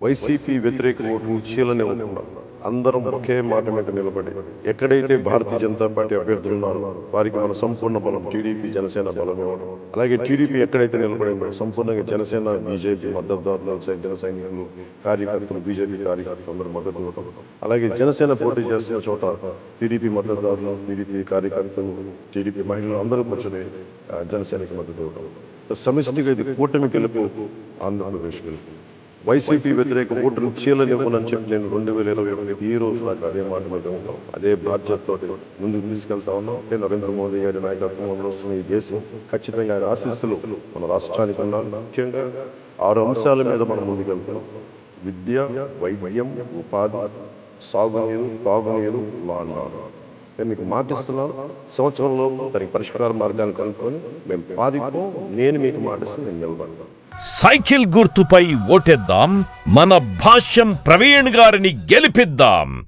YCP వ్యతిరేక vote చీలనే ఉన్నాం అందరం ఒకే మాట మీద నిలబడి ఎక్కడైతే భారతీయ జనతా పార్టీ అభ్యర్థులు ఉన్నారో వారికి మన సంపూర్ణ బలం టీడీపీ జనసేన బలం ఇవ్వడం. అలాగే టీడీపీ ఎక్కడైతే నిలబడిందో సంపూర్ణంగా జనసేన బీజేపీ మద్దతుదారులు జన సైనికులు కార్యకర్తలు బీజేపీ కార్యకర్తలు అందరూ మద్దతు ఇవ్వడం అలాగే జనసేన పోటీ చేస్తున్న చోట టీడీపీ మద్దతుదారులు టీడీపీ కార్యకర్తలు టీడీపీ మహిళలు అందరూ కూర్చొని జనసేనకి మద్దతు ఇవ్వడం సమిష్టిగా ఇది కూటమి గెలుపు ఆంధ్రప్రదేశ్ గెలుపు. వైసీపీ వ్యతిరేక ఓటును చీలనివ్వనని చెప్పి నేను రెండు వేల ఇరవై ఒకటి ఈ రోజు నాకు అదే మాట మీద ఉన్నాం అదే బాధ్యతతో ముందుకు తీసుకెళ్తా ఉన్నాం నేను నరేంద్ర మోదీ గారి నాయకత్వంలో వస్తున్న ఈ దేశం ఖచ్చితంగా ఆయన ఆశీస్సులు మన రాష్ట్రానికి ఉండాలి. ముఖ్యంగా ఆరు అంశాల మీద మనం ముందుకెళ్తున్నాం విద్య వైద్యం ఉపాధి సాగునీరు తాగునీరు లాండ్ మేము మీకు మాటిస్తున్నాను సంవత్సరంలో దానికి పరిష్కార మార్గాన్ని కనుక్కొని మేము పాదిపో నేను మీకు మాటిస్తే నేను నిలబడతాను సైకిల్ గుర్తుపై ఓటేద్దాం. మన భాష్యం ప్రవీణ్ గారిని గెలిపిద్దాం.